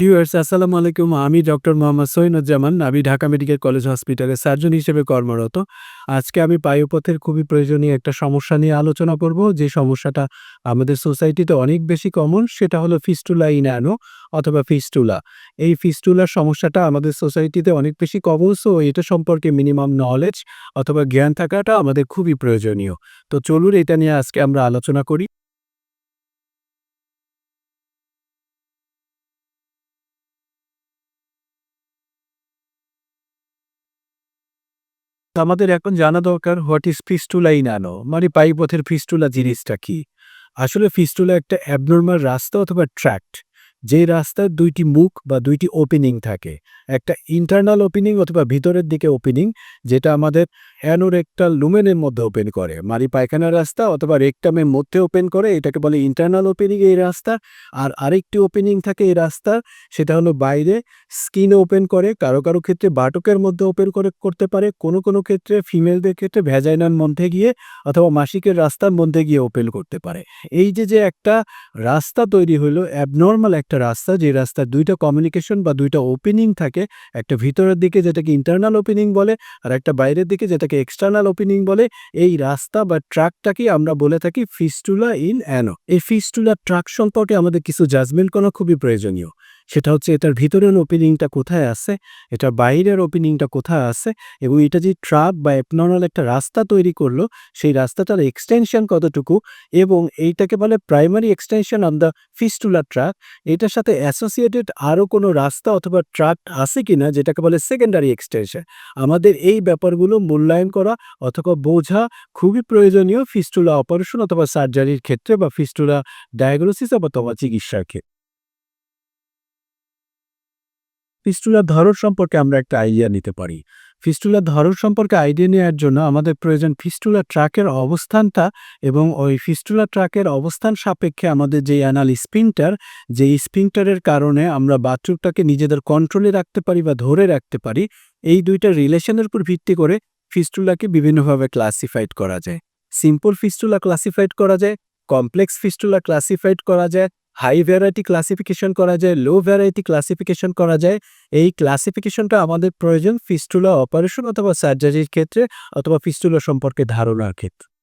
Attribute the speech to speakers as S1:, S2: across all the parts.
S1: Viewers আসসালামু আলাইকুম। আমি ডক্টর মোহাম্মদ সৈনুজ্জামান আমি ঢাকা মেডিকেল কলেজ হসপিটালে সার্জন হিসেবে কর্মরত। আজকে আমি পায়ুপথের খুবই প্রয়োজনীয় একটা সমস্যা নিয়ে আলোচনা করব। যে সমস্যাটা আমাদের সোসাইটিতে অনেক বেশি কমন, সেটা হলো ফিস্টুলা ইনানো অথবা ফিস্টুলা। এই ফিস্টুলার সমস্যাটা আমাদের সোসাইটিতে অনেক বেশি কমন সো এটা সম্পর্কে মিনিমাম নলেজ অথবা জ্ঞান থাকাটা আমাদের খুবই প্রয়োজনীয়। তো চলুন, এটা নিয়ে আজকে আমরা আলোচনা করি। আমাদের এখন জানা দরকার হোয়াট ইজ ফিস্টুলা ইনানো মানে পাইপথের ফিস্টুলা জিনিসটা কি? আসলে ফিস্টুলা একটা অ্যাবনর্মাল রাস্তা অথবা ট্র্যাক্ট যে রাস্তার দুইটি মুখ বা দুইটি ওপেনিং থাকে, একটা ইন্টারনাল ওপেনিং অথবা ভিতরের দিকে ওপেনিং যেটা আমাদের অ্যানোরেক্টাল লুমেনের মধ্যে ওপেন করে। মারি পায়খানার রাস্তা অথবা রেকটামের মধ্যে ওপেন করে, এটাকে বলে ইন্টারনাল ওপেনিং এই রাস্তা। আর আরেকটি ওপেনিং থাকে এই রাস্তার সেটা হলো বাইরে স্কিনে ওপেন করে, কারও কারও ক্ষেত্রে বাটকের মধ্যে ওপেন করে, করতে পারে, কোনো কোনো ক্ষেত্রে ফিমেলদের ক্ষেত্রে ভ্যাজাইনার মধ্যে গিয়ে অথবা মাসিকের রাস্তার মধ্যে গিয়ে ওপেন করতে পারে। এই যে যে একটা রাস্তা তৈরি হলো অ্যাবনর্মাল একটা রাস্তা, যে রাস্তার দুইটা কমিউনিকেশন বা দুইটা ওপেনিং থাকে, একটা ভিতরের দিকে যেটাকে ইন্টারনাল ওপেনিং বলে আর একটা বাইরের দিকে যেটাকে এক্সটার্নাল ওপেনিং বলে, এই রাস্তা বা ট্রাকটাকে আমরা বলে থাকি ফিস্টুলা ইন অ্যানো এই ফিস্টুলা ট্রাক সম্পর্কে আমাদের কিছু জাজমেন্ট করা খুবই প্রয়োজনীয়। সেটা হচ্ছে এটার ভিতরের ওপেনিংটা কোথায় আছে, এটার বাইরের ওপেনিংটা কোথায় আছে এবং এটা যে ট্রাক বা অ্যাবনর্মাল একটা রাস্তা তৈরি করল, সেই রাস্তাটার এক্সটেনশন কতটুকু এবং এইটাকে বলে primary extension on the fistula track এটার সাথে অ্যাসোসিয়েটেড আরও কোনো রাস্তা অথবা ট্রাক আছে কিনা, যেটাকে বলে সেকেন্ডারি এক্সটেনশন আমাদের এই ব্যাপারগুলো মূল্যায়ন করা অথবা বোঝা খুবই প্রয়োজনীয় ফিস্টুলা অপারেশন অথবা সার্জারির ক্ষেত্রে বা ফিস্টুলা ডায়াগনোসিস অথবা চিকিৎসার ক্ষেত্রে। ফিস্টুলার ধরন সম্পর্কে আমরা একটা আইডিয়া নিতে পারি। ফিস্টুলার ধরন সম্পর্কে আইডিয়া নেওয়ার জন্য আমাদের প্রয়োজন ফিস্টুলা ট্রাকের অবস্থানটা এবং ওই ফিস্টুলা ট্রাকের অবস্থান সাপেক্ষে আমাদের যে অ্যানাল স্পিনটার যে স্পিনটারের কারণে আমরা বাথরুমটাকে নিজেদের কন্ট্রোলে রাখতে পারি বা ধরে রাখতে পারি, এই দুইটা রিলেশনের উপর ভিত্তি করে ফিস্টুলাকে বিভিন্নভাবে ক্লাসিফাইড করা যায়। সিম্পল ফিস্টুলা ক্লাসিফাইড করা যায় কমপ্লেক্স ফিস্টুলা ক্লাসিফাইড করা যায় হাই ভ্যারাইটি ক্লাসিফিকেশন করা যায় লো ভ্যারাইটি ক্লাসিফিকেশন করা যায়। এই ক্লাসিফিকেশনটা আমাদের প্রয়োজন ফিস্টুলা অপারেশন অথবা সার্জারির ক্ষেত্রে অথবা ফিস্টুলা সম্পর্কে ধারণার ক্ষেত্রে।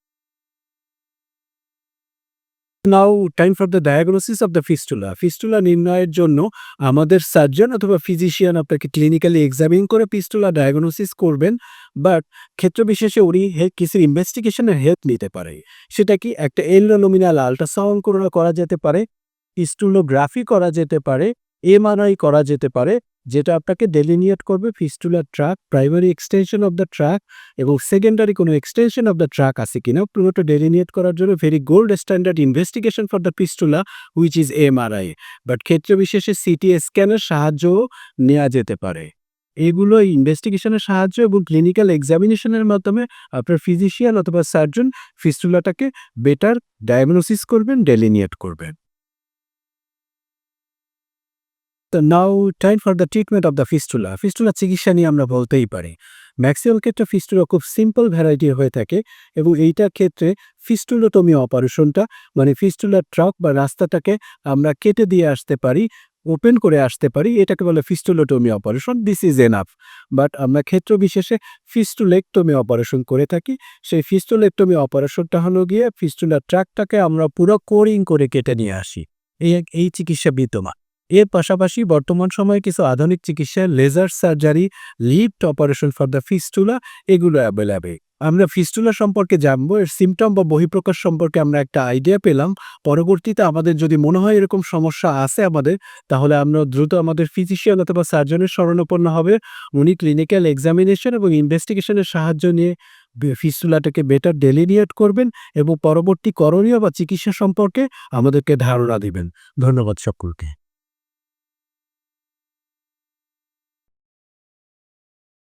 S1: Now time for the diagnosis of the fistula fistula নির্ণয়ের জন্য আমাদের সার্জন অথবা ফিজিশিয়ান আপনাকে ক্লিনিক্যালি এক্সামিন করে ফিস্টুলা ডায়াগনোসিস করবেন বাট ক্ষেত্রবিশেষে উনি হে- কিছু ইনভেস্টিগেশনের হেল্প নিতে পারে। সেটা কি একটা এলনোমিনাল আল্ট্রাসাউন্ড করা যেতে পারে। ফিস্টুলোগ্রাফি করা যেতে পারে, এমআরআই করা যেতে পারে, যেটা আপনাকে ডেলিনিয়েট করবে ফিস্টুলার track primary extension of the track এবং সেকেন্ডারি কোনো এক্সটেনশন অফ দ্য ট্রাক আছে কিনা, পুরোটা ডেলিনিয়েট করার জন্য very gold standard investigation for the fistula which is MRI but ক্ষেত্র বিশেষে সিটি স্ক্যানের সাহায্যও নেওয়া যেতে পারে। এগুলো ইনভেস্টিগেশনের সাহায্য এবং ক্লিনিক্যাল এক্সামিনেশনের মাধ্যমে আপনার ফিজিশিয়ান অথবা সার্জন ফিস্টুলাটাকে বেটার ডায়াগনোসিস করবেন ডেলিনিয়েট করবেন। তো now time for the treatment of the fistula fistula চিকিৎসা নিয়ে আমরা বলতেই পারি। ম্যাক্সিমাম ক্ষেত্রে ফিস্টুলা খুব সিম্পল ভ্যারাইটি হয়ে থাকে এবং এইটার ক্ষেত্রে ফিস্টুলোটমি অপারেশনটা মানে ফিস্টুলার ট্রাক বা রাস্তাটাকে আমরা কেটে দিয়ে আসতে পারি ওপেন করে আসতে পারি, এটাকে বলে fistulotomy operation this is enough but আমরা ক্ষেত্র বিশেষে ফিস্টুলেক্টমি অপারেশন করে থাকি। সেই ফিস্টুলেক্টমি অপারেশনটা হলো গিয়ে ফিস্টুলার ট্রাকটাকে আমরা পুরো কোরিং করে কেটে নিয়ে আসি। এই এই চিকিৎসা বিদ্যমান। এর পাশাপাশি বর্তমান সময়ে কিছু আধুনিক চিকিৎসায় laser surgery lift operation for the fistula এগুলো অ্যাভেলেবেল আমরা ফিস্টুলা সম্পর্কে জানব, এর সিমটম বা বহিঃপ্রকাশ সম্পর্কে আমরা একটা আইডিয়া পেলাম। পরবর্তীতে আমাদের যদি মনে হয় এরকম সমস্যা আছে আমাদের, তাহলে আমরা দ্রুত আমাদের ফিজিশিয়ান অথবা সার্জনের শরণাপন্ন হবে। উনি ক্লিনিক্যাল এক্সামিনেশন এবং ইনভেস্টিগেশনের সাহায্য নিয়ে ফিস্টুলাটাকে বেটার ডেলিনিয়েট করবেন এবং পরবর্তী করণীয় বা চিকিৎসা সম্পর্কে আমাদেরকে ধারণা দিবেন। ধন্যবাদ সকলকে।